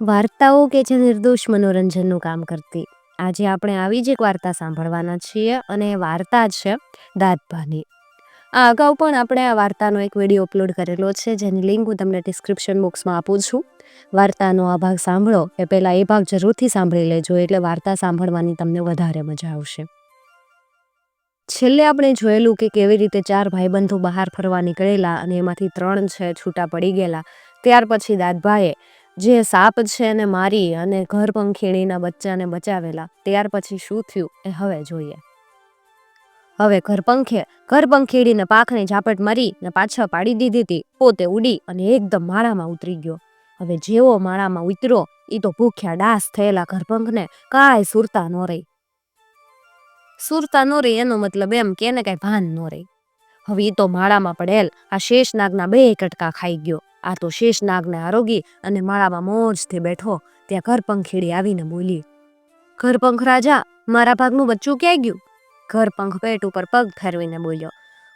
વાર્તાઓ કે જે નિર્દોષ મનોરંજનનું કામ કરતી. આજે આપણે આવી જ એક વાર્તા સાંભળવાના છીએ અને એ વાર્તા છે દાદભાની આ અગાઉ પણ આપણે આ વાર્તાનો એક વીડિયો અપલોડ કરેલો છે, જેની લિંક હું તમને ડિસ્ક્રિપ્શન બોક્સમાં આપું છું. વાર્તાનો આ ભાગ સાંભળો, એ પહેલાં એ ભાગ જરૂરથી સાંભળી લેજો, એટલે વાર્તા સાંભળવાની તમને વધારે મજા આવશે. છેલ્લે આપણે જોયેલું કે કેવી રીતે ચાર ભાઈબંધો બહાર ફરવા નીકળેલા અને એમાંથી ત્રણ છે, છૂટા પડી ગયેલા. ત્યાર પછી દાદભાએ જે સાપ છે એને મારી અને ઘર પંખીડીના બચ્ચાને બચાવેલા, ત્યાર પછી શું થયું એ હવે જોઈએ. હવે ઘરપંખે ઘરપંખીડીને પાખની ઝાપટ મારી ને પાછા પાડી દીધી હતી, પોતે ઉડી અને એકદમ માળામાં ઉતરી ગયો. હવે જેવો માળામાં ઉતર્યો એ તો ભૂખ્યા ડાસ થયેલા ઘરપંખને કાંઈ સુરતા ન રહી. સુરતા ન રહી એનો મતલબ એમ કે એને કાંઈ ભાન ન રહી. હવે એ તો માળામાં પડેલ, આ શેષનાગના બે કટકા ખાઈ ગયો. આ તો શેષનાગને આરોગી અને માળામાં મોજથી બેઠો. ત્યાં ઘરપંખીડી આવીને બોલી, ઘરપંખ રાજા, મારા ભાગનું બચ્ચું ક્યાં ગયું? ઘરપંખ પેટ ઉપર પગ ફેરવીને બોલ્યો,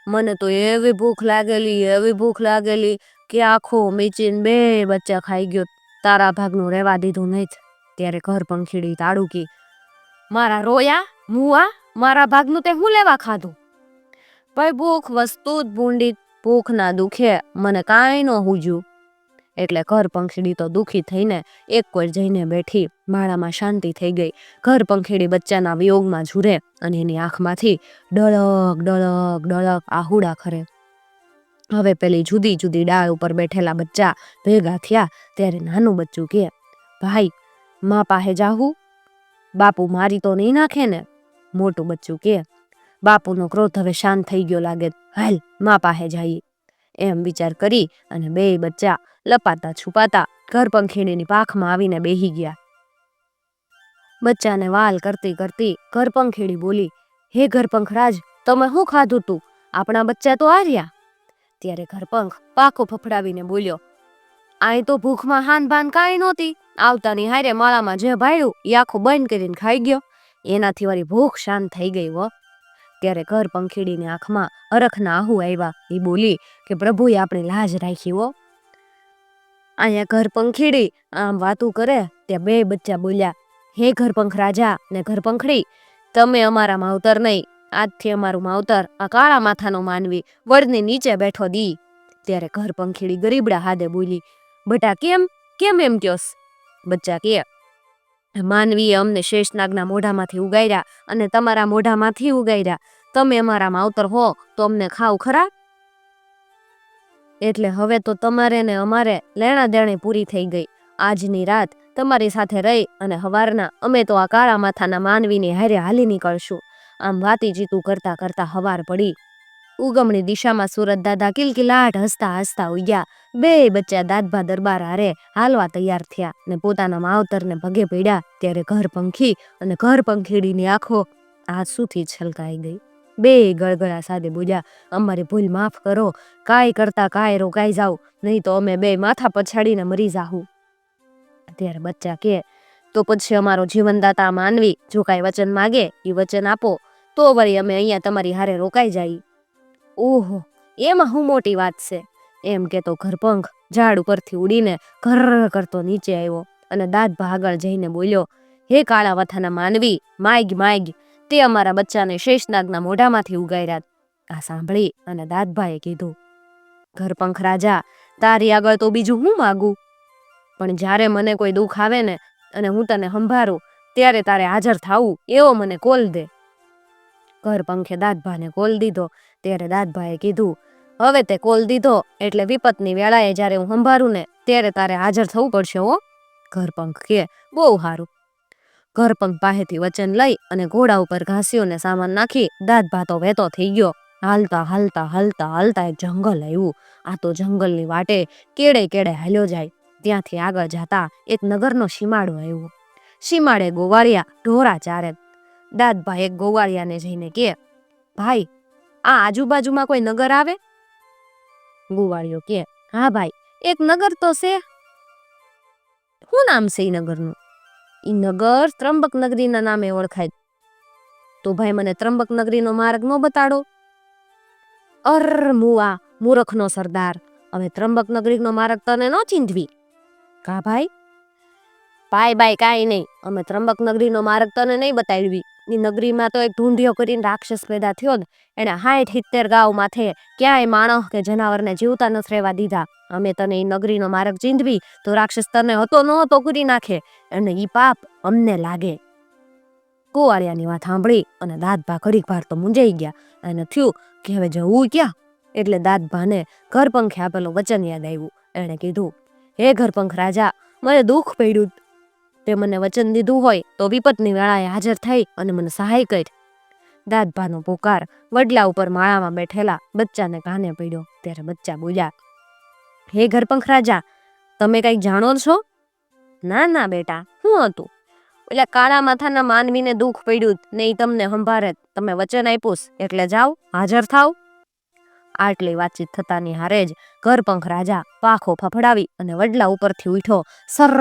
મને તો એવી ભૂખ લાગેલી, એવી ભૂખ લાગેલી કે આખો મીચીન બે બચ્ચા ખાઈ ગયો. તારા ભાગનું રહેવા દીધું નહીં. ત્યારે ઘરપંખીડી તાડુકી મારા રોયા મુઆ મારા ભાગનું તે હું લેવા ખાધું? ભાઈ ભૂખ, વસ્તુ જ ભૂંડી ભૂખ દુખે મને કાંઈ ન હુજ્યું. એટલે ઘર પંખીડી તો દુઃખી થઈને એક કોઈ જઈને બેઠી, માળામાં શાંતિ થઈ ગઈ. ઘર પંખીડી બચ્ચાના વિયોગમાં ઝૂરે અને એની આંખમાંથી ડળક ડળક ડળક આહુડા ખરે. હવે પેલી જુદી જુદી ડાળ ઉપર બેઠેલા બચ્ચા ભેગા થયા ત્યારે નાનું બચ્ચું કે, ભાઈ, મા પાસે જાહું? બાપુ મારી તો નહીં નાખે ને? મોટું બચ્ચું કે, બાપુનો ક્રોધ હવે શાંત થઈ ગયો લાગે. હાલ મા પાસે જઈએ. એમ વિચાર કરી અને બે બચ્ચા લપાતા છુપાતા ઘર પંખીણીની પાખમાં આવીને બેહી ગયા. બચ્ચાને વાલ કરતી કરતી ઘર બોલી, હે ઘરપંખરાજ તમે શું ખાધું તું? આપણા બચ્ચા તો હાર્યા. ત્યારે ઘરપંખ પાકો ફફડાવીને બોલ્યો, આય તો ભૂખમાં હાન ભાન કાંઈ નહોતી. આવતાની હારે માળામાં જે ભાડ્યું એ આખું બંધ કરીને ખાઈ ગયો. એનાથી વારી ભૂખ શાંત થઈ ગઈ હો. ત્યારે ઘર પંખીડીની આંખમાં અરખના આહુ આવ્યા. એ બોલી કે, પ્રભુએ આપણી લાજ રાખી હો. અહીંયા ઘર પંખીડી આમ વાતું કરે ત્યાં બે બચ્ચા બોલ્યા, હે ઘરપંખ રાજા ને ઘરપંખડી, તમે અમારા માવતર નહીં, આજથી અમારું માવતર આ કાળા માથાનો માનવી, વડની નીચે બેઠો દી. ત્યારે ઘર પંખીડી ગરીબડા હાદે બોલી, બટા કેમ કેમ એમ ક્યોસ? બચ્ચા કે, માનવીએ અમને શેષનાગના મોઢામાંથી ઉગાડ્યા અને તમારા મોઢામાંથી ઉગાડ્યા તમે અમારા માવતર હો તો અમને ખાવ ખરા? એટલે હવે તો તમારે ને અમારે લેણા દેણી પૂરી થઈ ગઈ. આજની રાત તમારી સાથે રહી અને હવારના અમે તો આ કાળા માથાના માનવીની હારે હાલી નીકળશું. આમ વાતી જીતું કરતા કરતા હવાર પડી. ઉગમણી દિશામાં સુરત દાદા કિલકિલાટ હસતા હસતા ઉગ્યા. બે બચ્ચા દાદભા દરબાર હારે હાલવા તૈયાર થયા ને પોતાના માવતરને પગે પડ્યા ત્યારે ઘર પંખી અને ઘર પંખીડીની આંખો આંસુથી છલકાઈ ગઈ. બે ગળગળા સાથે બોલ્યા, અમારી ભૂલ માફ કરો. કાંઈ કરતા કાંઈ રોકાઈ જાવ નહીં તો અમે બે માથા પછાડીને મરી જાહું. ત્યારે બચ્ચા કે, તો પછી અમારો જીવનદાતા માનવી જો કાંઈ વચન માગે એ વચન આપો. તો વળી અમે અહીંયા તમારી હારે રોકાઈ જાય. ઓહો, એમાં હું મોટી વાત છે. એમ કે તો ઘરપંખ ઝાડ ઉપરથી ઉડીને ઘર કરતો નીચે આવ્યો અને દાંત આગળ જઈને બોલ્યો, હે કાળા વથાના માનવી માગ માગ તે અમારા બચ્ચાને શેષનાગના મોઢામાંથી ઉગાર્યા આ સાંભળી અને દાદભાઈએ કીધું ઘરપંખ રાજા, તારી આગળ તો બીજું હું માગું? પણ જ્યારે મને કોઈ દુઃખ આવે ને અને હું તને સંભાળું ત્યારે તારે હાજર થાવું, એવો મને કોલ દે. ઘર પંખે દાદભાને કોલ દીધો, ત્યારે દાદભાઈએ કીધું, હવે તે કોલ દીધો એટલે વિપતની વેળાએ જ્યારે હું સંભાળું ને, ત્યારે તારે હાજર થવું પડશે હો. ઘરપંખ કે, બહુ સારું ઘરપંખ પાસેથી વચન લઈ અને ઘોડા ઉપર ઘાસીઓને સામાન નાખી દાંત ભાતો વહેતો થઈ ગયો. હાલતા હાલતા હાલતા હાલતા એક જંગલ આવ્યું. આ તો જંગલની વાટે કેડે કેડે હાલ્યો જાય. ત્યાંથી આગળ જતા એક નગરનો સીમાડો આવ્યો. સીમાડે ગોવાળિયા ઢોરા ચારે. દાદભાઈ એક ગોવાળિયાને જઈને કે, ભાઈ, આ આજુબાજુમાં કોઈ નગર આવે? ગોવાળિયો કે, હા ભાઈ, એક નગર તો છે. શું નામ છે નગરનું? ઈ નગર ત્રંબક નગરીના નામે ઓળખાય. તો ભાઈ મને ત્રંબક નગરીનો માર્ગ ન બતાડો. અર મુવા મૂરખનો સરદાર, હવે ત્રંબક નગરીનો માર્ગ તને ન ચીંધવી. કા ભાઈ? ભાઈ બાય કાંઈ નહીં, અમે ત્રંબક નગરીનો માર્ગ તને નહીં બતાવી એ નગરીમાં તો એક ઢૂંઢિયો કરીને રાક્ષસ પેદા થયો ને, એણે હાઠ સિત્તેર ગાઉ માથે ક્યાંય માણસ કે જનાવરને જીવતા નથી રહેવા દીધા. અમે તને એ નગરીનો માર્ગ ચીંધવી, તો રાક્ષસ તને હતો ન હતો કરી નાખે, અને ઈ પાપ અમને લાગે. કુંવારિયાની વાત સાંભળી અને દાદભા ખરીક ભાર તો મૂંઝાઈ ગયા, અને થયું કે હવે જવું ક્યાં? એટલે દાદભાને ઘર પંખે આપેલું વચન યાદ આવ્યું. એણે કીધું, હે ઘરપંખ રાજા, મને દુઃખ પડ્યું. તે મને વચન દીધું હોય તો વિપતની વેળાએ હાજર થઈ અને મને સહાય કરી. દાદભાનો પોકાર વડલા ઉપર માળામાં બેઠેલા બચ્ચાને કાને પડ્યો, ત્યારે બચ્ચા બોલ્યા હે ઘરપંખ રાજા, તમે કંઈક જાણો છો? ના ના, બેટા શું હતું. એટલે કાળા માથાના માનવીને દુઃખ પડ્યું ને એ તમને સંભારે તમે વચન આપ્યું એટલે જાઓ, હાજર થાવ આટલી વાતચીત થતાની હારે જ ઘરપંખ રાજા પાખો ફફડાવી અને વડલા ઉપરથી ઉઠો સર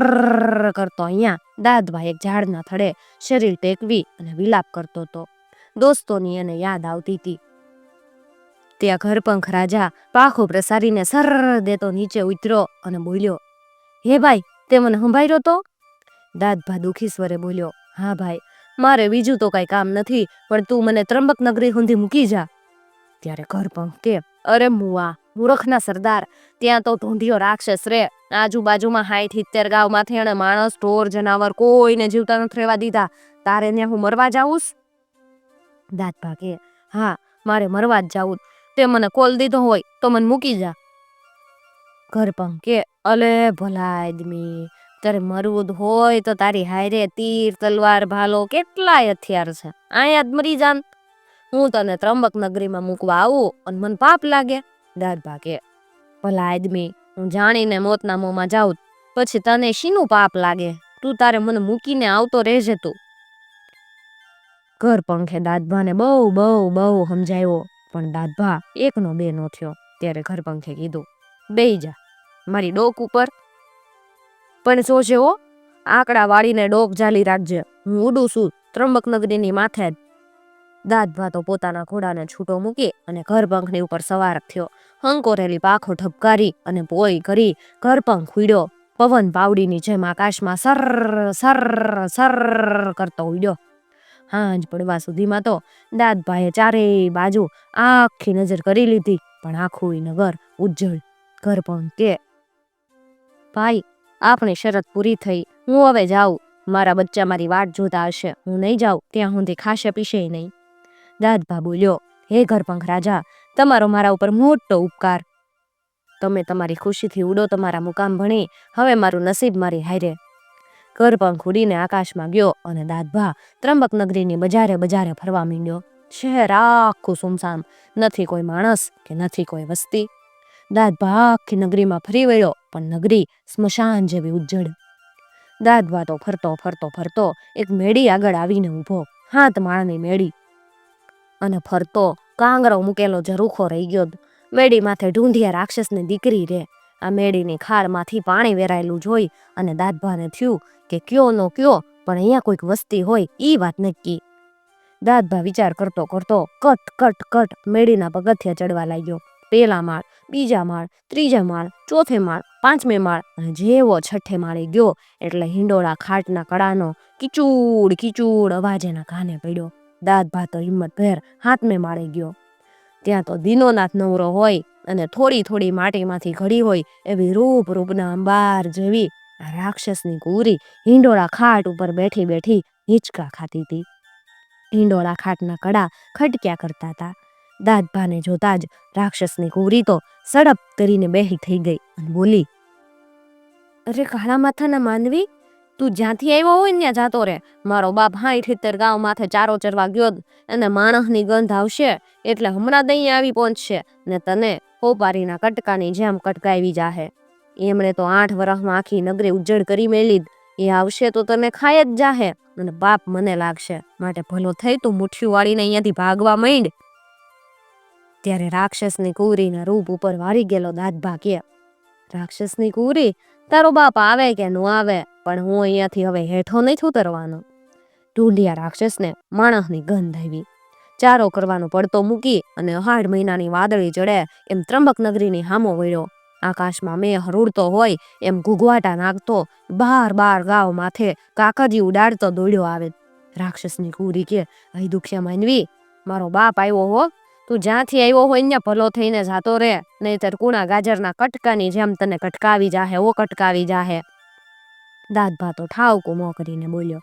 કરતો અહીંયા, દાદભાઈ એક ઝાડના થડે શરીર ટેકવી અને વિલાપ કરતો હતો. દોસ્તોની એને યાદ આવતી હતી. ત્યાં ઘરપંખ રાજા પાખો પ્રસારીને સર દેતો નીચે ઉતર્યો અને બોલ્યો, હે ભાઈ, તે મને સંભાળ્યો તો? દાદભા દુખી સ્વરે બોલ્યો, હા ભાઈ, મારે બીજું તો કાંઈ કામ નથી, પણ તું મને ત્રંબક નગરી સુધી મૂકી જા. ત્યારે ઘરપંખ કે, અરે મુઆ મૂરખના સરદાર, ત્યાં તો ઢૂંઢિયો રાક્ષસ રે, આજુબાજુમાં હાઈઠ ઇત્તેર ગામમાંથી અને માણસ, ઢોર, જનાવર કોઈને જીવતા નથી રહેવા દીધા, તારે ત્યાં હું મરવા જાઉં દાદભા કે, હા, મારે મરવા જ જાવું તે મને કોલ દીધો હોય તો મને મૂકી જા. ઘરપંખ કે અલે ભલા આદમી, તારે મરવું હોય તો તારી હારે તીર, તલવાર, ભાલો કેટલાય હથિયાર છે. અહીંયા જ મરી જાન. હું તને ત્રંબક નગરીમાં મૂકવા આવું અને મને પાપ લાગે. દાદભા કે ભલા આદમી, હું જાણીને મોતના મોંમાં જાઉં પછી તને શીનું પાપ લાગે? તું તારે મને મૂકીને આવતો રહેજે તું. ઘર પંખે દાદભાને બહુ બહુ બહુ સમજાવ્યો પણ દાદભા એકનો બે નો થયો. ત્યારે ઘર પંખે કીધું બે જા, મારી ડોક ઉપર. પણ સોચે હો આંકડા વાળીને ડોક જાલી રાખજે. હું ઉડું છું ત્રંબક નગરીની માથે જ. દાદભા તો પોતાના ઘોડાને છૂટો મૂકી અને ઘરપંખની ઉપર સવાર થયો. હંકોરેલી પાખો ઠપકારી અને પોઈ કરી ઘરપંખ ઉડ્યો. પવન પાવડીની જેમ આકાશમાં સર સર સર કરતો ઉડ્યો. હાંજ પડવા સુધીમાં તો દાદભાઈએ ચારેય બાજુ આખી નજર કરી લીધી, પણ આખું નગર ઉજ્જળ ઘર પણ કે, ભાઈ, આપણી શરત પૂરી થઈ. હું હવે જાઉં. મારા બચ્ચા મારી વાટ જોતા હશે. હું નહીં જાઉં. ત્યાં સુધી ખાશે પીશે નહીં. દાદભા બોલ્યો, હે ઘરપંખ રાજા, તમારો મારા ઉપર મોટો ઉપકાર. તમે તમારી ખુશીથી ઉડો, તમારા મુકામ ભણી. હવે મારું નસીબ મારી હારે. ઘરપંખ ઉડીને આકાશમાં ગયો અને દાદભા ત્રંબક નગરીની બજારે બજારે ફરવા માંડ્યો. શહેર આખું સુમસામ. નથી કોઈ માણસ કે નથી કોઈ વસ્તી. દાદભા આખી નગરીમાં ફરી વળ્યો, પણ નગરી સ્મશાન જેવી ઉજ્જડ. દાદભા તો ફરતો ફરતો ફરતો એક મેડી આગળ આવીને ઊભો, હાથ માળની મેડી અને ફરતો, કાંગરો મૂકેલો ઝરૂખો રહી ગયો. મેડી માથે ઢૂંઢિયા રાક્ષસની દીકરી રે. આ મેડીની ખારમાંથી પાણી વેરાયેલું જોઈ અને દાદભાને થયું કે કયો નો કયો, પણ અહીંયા કોઈક વસ્તી હોય ઈ વાત નક્કી. દાદભા વિચાર કરતો કરતો કટ કટ કટ મેળીના પગથિયા ચડવા લાગ્યો. પેલા માળ, બીજા માળ, ત્રીજા માળ, ચોથે માળ, પાંચમે માળ અને જેવો છઠ્ઠે માળે ગયો એટલે હિંડોળા ખાટના કડાનો કિચૂડ કિચૂડ અવાજ એના કાને પડ્યો. દાદભા તો હિંમત ભેર હાથમે માળે ગયો. ત્યાં તો દીનોનાથ નવરો હોય અને થોડી થોડી માટીમાંથી ઘડી હોય એવી રૂપ રૂપના અંબાર જેવી રાક્ષસની કુરી હિંડોળા ખાટ ઉપર બેઠી બેઠી હિંચકા ખાતી હતી. હિંડોળા ખાટના કડા ખટક્યા કરતા હતા. દાદભાને જોતા જ રાક્ષસની કુરી તો સડપ કરીને બેહી થઈ ગઈ અને બોલી, અરે, કાળા માથાના માનવી, તું જ્યાંથી આવ્યો હોય ત્યાં જાતો રે. મારો બાપ હા સિત્તેર ગાંવ માથે ચારો ચરવા ગયો અને માણસની ગંધ આવશે એટલે હમણાં દહીં આવી પહોંચશે ને તને હોપારીના કટકાની જેમ કટકાવી જાહે. એમણે તો આઠ વર્ષમાં આખી નગરી ઉજ્જડ કરી મેલી એ આવશે તો તને ખાય જ જાહે. અને બાપ મને લાગશે. માટે ભલો થઈ તું મુઠ્ઠીઓ વાળીને અહીંયાથી ભાગવા માંડ. ત્યારે રાક્ષસની કુરીના રૂપ ઉપર વારી ગયેલો દાદભા કે, રાક્ષસની કુરી, તારો બાપ આવે કે નો આવે? પણ હું અહીંયાથી હવે હેઠો નથી ઉતરવાનો. ઢૂંઢિયા રાક્ષસને માણસની ગંધ આવી. ચારો કરવાનો પડતો મૂકી અને અહાડ મહિનાની વાદળી ચડે એમ ત્રંબક નગરીની હામો વળ્યો. આકાશમાં મેં હરુડતો હોય એમ ઘૂઘવાટા નાખતો બાર બાર ગાવ માથે કાકરી ઉડાડતો દોડ્યો આવે. રાક્ષસની કુરી કે, અહીં દુખ્યા માનવી, મારો બાપ આવ્યો હો. તું જ્યાંથી આવ્યો હોય ને ભલો થઈને જાતો રે નહીતર કુણા ગાજરના કટકાની જેમ તને કટકાવી જાહે, ઓ કટકાવી જાહે. દાદભા તો ઠાવ કુમો કરીને બોલ્યો,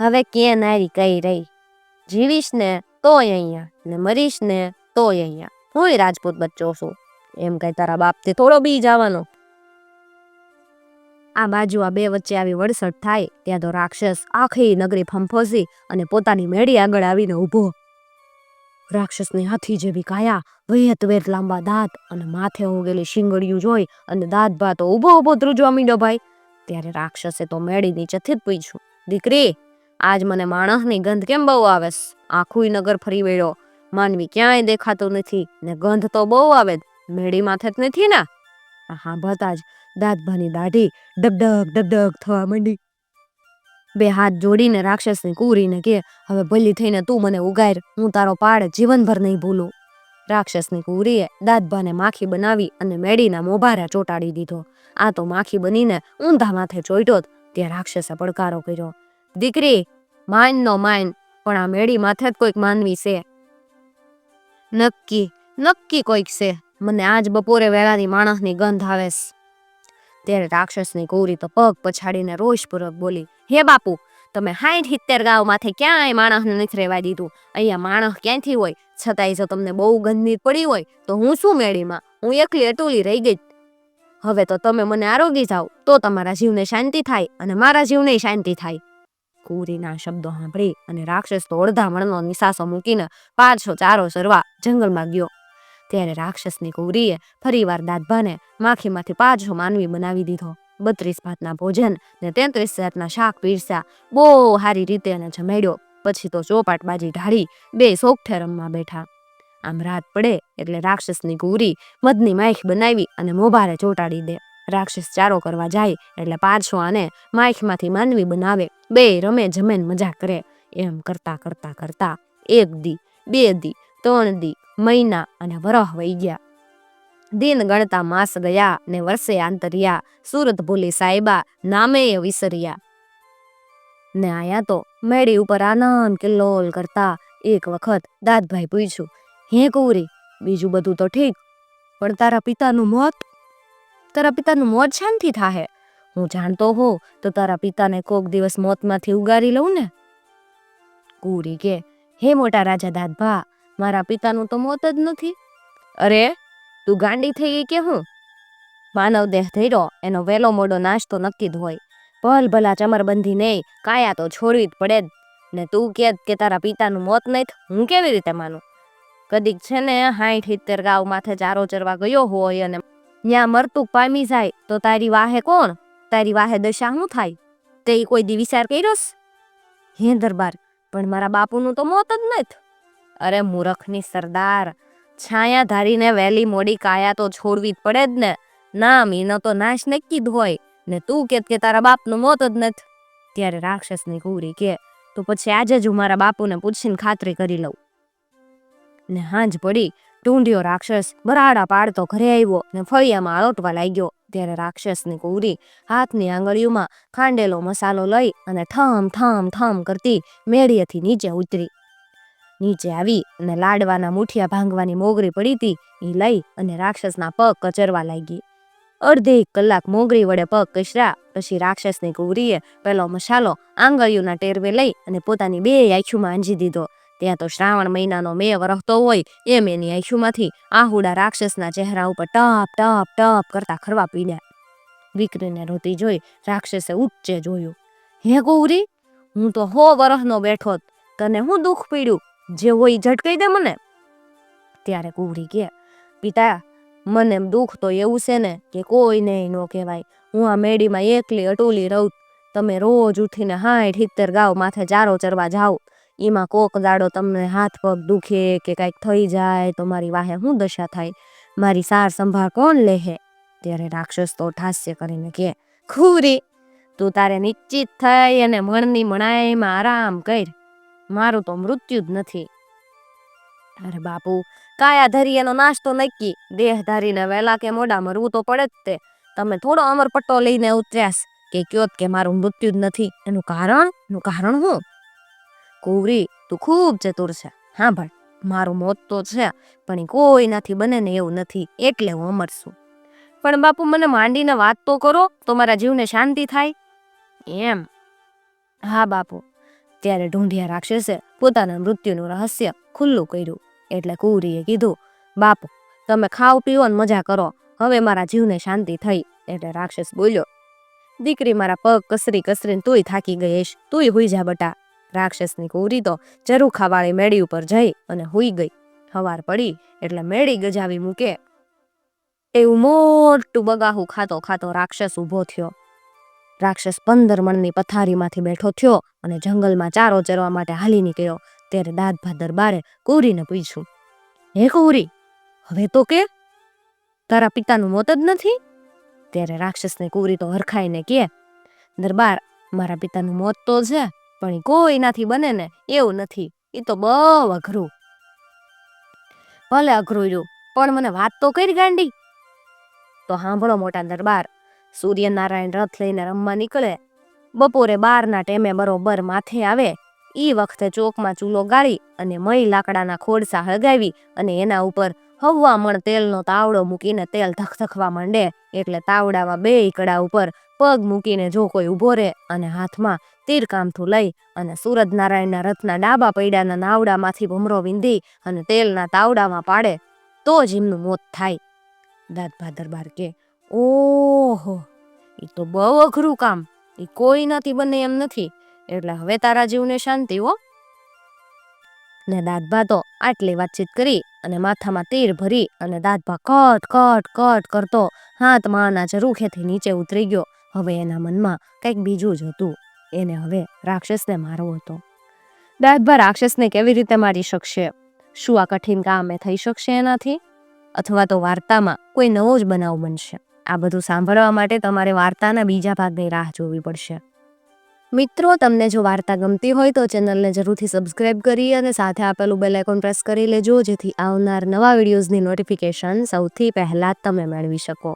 હવે કે નારી કઈ રહી? જીવીશ ને તોય અહીંયા ને મરીશ ને તોય અહીંયા. હું રાજપૂત બચ્ચો છું. એમ કઈ તારા બાપ તે થોડો બી જવાનો. આ બાજુ આ બે વચ્ચે આવી વડસટ થાય, ત્યાં તો રાક્ષસ આખી નગરી ફંફોસી અને પોતાની મેળી આગળ આવીને ઊભો. રાક્ષસની હાથી જેવી કાયા, વેત વેત લાંબા દાંત અને માથે ઉગેલી શિંગડિયું જોઈ અને દાંત ભાતો ઊભો ઊભો ત્રુજવા મીડો ભાઈ. ત્યારે રાક્ષસે તો મેળી નીચેથી જ પૂછ્યું, દીકરી, આજ મને માણસની ગંધ કેમ બહુ આવેસ? આખું નગર ફરી વેળો માનવી ક્યાંય દેખાતું નથી ને ગંધ તો બહુ આવે મેળી માથે જ નથી ને? સાંભળતા જ દાદભાની દાઢી ડબડક ડબડક થવા માંડી. બે હાથ જોડીને રાક્ષસને કૂરીને કે, હવે ભલી થઈને તું મને ઉગાર, હું તારો પાડ, જીવનભર નહીં ભૂલું. રાક્ષસની કૂરીએ દાદભાને માખી બનાવી અને મેડીના મોભારા ચોંટાડી દીધો. આ તો માખી બનીને ઊંધા માથે ચોઈટો ત્યાં રાક્ષસે પડકારો કર્યો. દીકરી, માન નો માન, પણ આ મેડી માથે જ કોઈક માનવી છે. નક્કી નક્કી કોઈક છે. મને આજ બપોરે વેળાની માણસની ગંધ આવે ત્યારે રાક્ષસની ગૌરી તો પગ પછાડીને રોષપૂર્વક બોલી, હે બાપુ, તમે હાઈઠ સિત્તેર ગામમાંથી ક્યાંય માણસને નથી દીધું. અહીંયા માણસ ક્યાંથી હોય? છતાંય જો તમને બહુ ગંદી પડી હોય, તો હું શું મેળીમાં? હું એકલી અટોલી રહી ગઈ. હવે તો તમે મને આરોગી જાઓ, તો તમારા જીવને શાંતિ થાય અને મારા જીવને શાંતિ થાય. કુરીના શબ્દો સાંભળી અને રાક્ષસ તો અડધા મણનો નિસાસો મૂકીને પાછો ચારો સરવા જંગલમાં ગયો. ત્યારે રાક્ષસની કુવરીએ ફરીવાર દાદભાને માખીમાંથી પાછો માનવી બનાવી દીધો. બત્રીસ ભાતના ભોજન ને તેત્રીસ જાતના શાક પીરસ્યા. બહુ સારી રીતે એને જમાડ્યો. પછી તો ચોપાટ બાજી ઢાળી બે સોગઠે રમવા બેઠા. આમ રાત પડે એટલે રાક્ષસની કુવરી મધની માખ બનાવી અને મોભારે ચોંટાડી દે. રાક્ષસ ચારો કરવા જાય એટલે પાછો આને માખમાંથી માનવી બનાવે. બે રમે જમેન મજા કરે. એમ કરતા કરતા કરતા એક દી, બે દી, ત્રણ દી મહિના અને વરહ વહી ગયા. દિન ગણતા માસ ગયા ને વર્ષે આંતર્યા સુરત ભૂલી સાહેબા નામે વિસર્યા. ને આયા તો મેળી ઉપર આનંદ કિલ્લોલ કરતા એક વખત દાદભાઈ પૂછ્યું, હે કુરી બીજું બધું તો ઠીક, પણ તારા પિતાનું મોત? તારા પિતાનું મોત શાંતિ થાહે? હું જાણતો હો તો તારા પિતાને કોક દિવસ મોતમાંથી ઉગારી લઉં ને? કુરી કે, હે મોટા રાજા દાદભા મારા પિતાનું તો મોત જ નથી. અરે, તું ગાંડી થઈ ગઈ કે હું? માનવ દેહ ધર્યો, એનો વહેલો મોડો નાશ નક્કી જ હોય. ભલ ભલા ચમરબંધી નહીં, કાયા તો છોડવી જ પડે જ. ને તું કે કે તારા પિતાનું મોત નહીં હું કેવી રીતે માનું? કદીક છે ને હાઈઠ ઇત્તેર ગાવ માથે ચારો ચરવા ગયો હોય અને ત્યાં મરતું પામી જાય, તો તારી વાહે કોણ? તારી વાહે દશા શું થાય? તે કોઈ દી વિચાર કર્યોસ? હે દરબાર, પણ મારા બાપુનું તો મોત જ નથી અરે મૂરખની સરદાર છાયા ધારીને વહેલી મોડી કાયા તો છોડવી જ પડે જ ને. ના મીનો તો નાશ નક્કી જ હોય, ને તું કે કે તારા બાપનું મોત જ નથી. ત્યારે રાક્ષસની કુરી કે, તો પછી આજે જ હું મારા બાપુને પૂછીને ખાતરી કરી લઉં. ને હાંજ પડી, ઢૂંઢ્યો રાક્ષસ, બરાડા પાડતો ઘરે આવ્યો ને ફળિયામાં આળોટવા લાગ્યો. ત્યારે રાક્ષસની કુરી હાથની આંગળીઓમાં ખાંડેલો મસાલો લઈ અને ઠમ ઠમ ઠમ કરતી મેળીએથી નીચે ઉતરી. નીચે આવી અને લાડવાના મુઠિયા ભાંગવાની મોગરી પડી હતી એ લઈ અને રાક્ષસના પગ કચરવા લાગી. અડધે કલાક મોગરી વડે પગ કસરા, પછી રાક્ષસની કુવરીએ પેલો મસાલો આંગળીઓના ટેરવે લઈ અને પોતાની બે આંખીઓમાં આંજી દીધો. ત્યાં તો શ્રાવણ મહિનાનો મેં વરહતો હોય, એમ એની આંખીઓમાંથી આહુડા રાક્ષસના ચહેરા ઉપર ટપ ટપ ટપ કરતા ખરવા પીડ્યા. દીકરીને રોતી જોઈ રાક્ષસે ઉચ્ચે જોયું, હે ગૌરી, હું તો હો વરસનો બેઠો તને હું દુઃખ પીડ્યું જે હોય ઈ ઝટકાઈ દે મને. ત્યારે કુવરી કે, પિતા, મને એમ દુઃખ તો એવું છે ને કે કોઈને ન કહેવાય. હું આ મેડીમાં એકલી અટોલી રહું. તમે રોજ ઉઠીને હાઠ ઠીતર ગાવ માથે ચારો ચરવા જાઓ. એમાં કોક દાડો તમને હાથ પગ દુખે કે કાંઈક થઈ જાય તો મારી વાહે શું દશા થાય? મારી સાર સંભાળ કોણ લેહે? ત્યારે રાક્ષસ તો ઠાસ્ય કરીને કે ખુરી તું તારે નિશ્ચિત થઈ અને મણની મણાઈમાં આરામ કર. મારું તો મૃત્યુ જ નથી. અરે બાપુ, કાયા ધરીએનો નાસ્તો નક્કી. દેહ ધારીને વહેલા કે મોડા મરવું તો પડે જ તે. તમે થોડો અમર પટ્ટો લઈને ઉતર્યાસ. કે કયોત કે મારું મૃત્યુ જ નથી. એનું કારણ? એનું કારણ હું કુવરી, તું ખૂબ ચતુર છે. હા ભાઈ, મારું મોત તો છે, પણ કોઈ કોઈનાથી બને ને એવું નથી. એટલે હું અમર છું. પણ બાપુ, મને માંડીને વાત તો કરો, તો મારા જીવને શાંતિ થાય. એમ. હા બાપુ. ત્યારે ઢૂંઢિયા રાક્ષસે પોતાના મૃત્યુનું રહસ્ય ખુલ્લું કર્યું. એટલે કુવરીએ કીધું, બાપુ, તમે ખાઓ પીઓ ને મજા કરો. હવે મારા જીવને શાંતિ થઈ. એટલે રાક્ષસ બોલ્યો, દીકરી મારા પગ કસરી કસરીને તુંય થાકી ગઈ હઈશ તુંય હુઈ જા બટા. રાક્ષસની કુવરી તો ચરુખાવાળી મેળી ઉપર જઈ અને હુઈ ગઈ. હવાર પડી એટલે મેળી ગજાવી મૂકે. એવું મોટું બગાહું ખાતો ખાતો રાક્ષસ ઊભો થયો. રાક્ષસ પંદર મણની પથારીમાંથી બેઠો થયો અને જંગલમાં ચારો ચરવા માટે હાલી નીકળ્યો. ત્યારે દાદભા દરબારે કુરીને પૂછ્યું, હે કુરી, હવે તો કે? તારા પિતાનું મોત જ નથી? ત્યારે રાક્ષસને કુરી તો હરખાઈને કે, દરબાર, મારા પિતાનું મોત તો છે, પણ કોઈ કોઈનાથી બને ને એવું નથી. એ તો બહુ અઘરું. ભલે અઘરું રહ્યું, પણ મને વાત તો કરી ગાંડી. તો સાંભળો મોટા દરબાર સૂર્યનારાયણ રથ લઈને રમવા નીકળે. બપોરે બારના ટેમે બરોબર માથે આવે. ઈ વખતે ચોકમાં ચૂલો ગાળી અને મય લાકડાના ખોડસા હળગાવી અને એના ઉપર હવામણ તેલનો તાવડો મૂકીને તેલ ધખધખવા માંડે. એટલે તાવડામાં બે કડા ઉપર પગ મૂકીને જો કોઈ ઊભો રહે અને હાથમાં તીર કામથું લઈ અને સૂરજનારાયણના રથના ડાબા પૈડાના નાવડામાંથી ભમરો વિંધી અને તેલના તાવડામાં પાડે, તો જ એમનું મોત થાય. દાદભા દરબાર કે ઓહો એ તો બહુ અઘરું કામ. એ કોઈનાથી બને એમ નથી. એટલે હવે તારા જીવને શાંતિ હો. ને દાદભા તો આટલી વાતચીત કરી અને માથામાં તીર ભરી અને દાદભા કટ કટ કટ કરતો, હાથમાં આના જરૂખેથી નીચે ઉતરી ગયો. હવે એના મનમાં કંઈક બીજું જ હતું. એને હવે રાક્ષસને મારવો હતો. દાદભા રાક્ષસને કેવી રીતે મારી શકશે? શું આ કઠિન કામ એ થઈ શકશે એનાથી? અથવા તો વાર્તામાં કોઈ નવો જ બનાવ બનશે? આ બધું સાંભળવા માટે તમારે વાર્તાના બીજા ભાગની રાહ જોવી પડશે. મિત્રો, તમને જો વાર્તા ગમતી હોય તો ચેનલને જરૂરથી સબસ્ક્રાઇબ કરી અને સાથે આપેલું બેલ આઇકોન પ્રેસ કરી લેજો, જેથી આવનાર નવા વિડીયોઝની નોટિફિકેશન સૌથી પહેલાં તમે મેળવી શકો.